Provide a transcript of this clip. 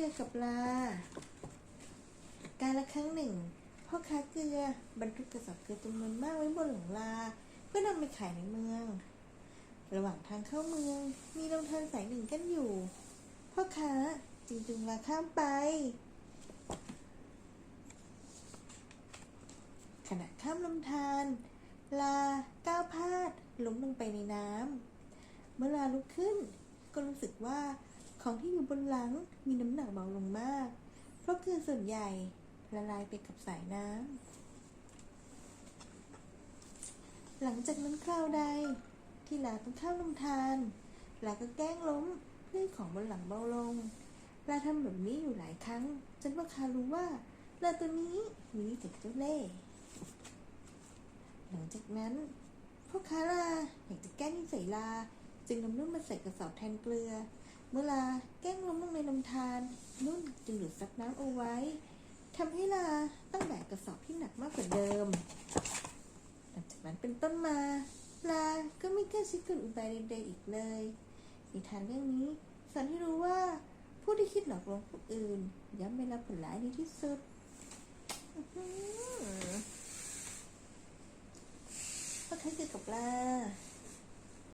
ลือกับลา การละครั้งหนึ่ง พ่อค้าเกลือบรรทุกกระสอบเกลือจำนวนมากไว้บนหลังลา เพื่อนำไปขายในเมือง ระหว่างทางเข้าเมือง มีโรงทานสายหนึ่งกันอยู่ พ่อค้าจึงจึงลาข้ามไป ขณะข้ามลำธารลาก้าวพลาดล้มลงไปในน้ำเมื่อลาลุกขึ้น ก็รู้สึกว่า ของที่อยู่บนหลังมีน้ำหนักเบาลงมาก เพราะเกลือส่วนใหญ่ละลายไปกับสายน้ำ หลังจากนั้นคราวใด ที่ลาต้องข้ามลำธารลาก็แกล้งล้มเพื่อของบนหลังเบาลงลาทำแบบนี้อยู่หลายครั้ง จนพ่อค้ารู้ว่าลาตัวนี้มีนิสัยเจ้าเล่ห์หลังจากนั้นพ่อค้าลาอยากจะแก้นิสัยลา จึงนำนุ่นมาใส่กระสอบแทนเกลือ เมื่อลาแกล้งล้มลงในลำธารนุ่นจึงดูดซับน้ำเอาไว้ทำให้ลาต้องแบกกระสอบที่หนักมากกว่าเดิม หลังจากนั้นเป็นต้นมา ลาก็ไม่กล้าใช้กลอุบายใดๆอีกเลยนิทานเรื่องนี้สอนให้รู้ว่าผู้ที่คิดหลอกลวงผู้อื่นย่อมไม่รับผลร้ายในที่สุดอื้อหือพ่อค้เกี่ยวกับลา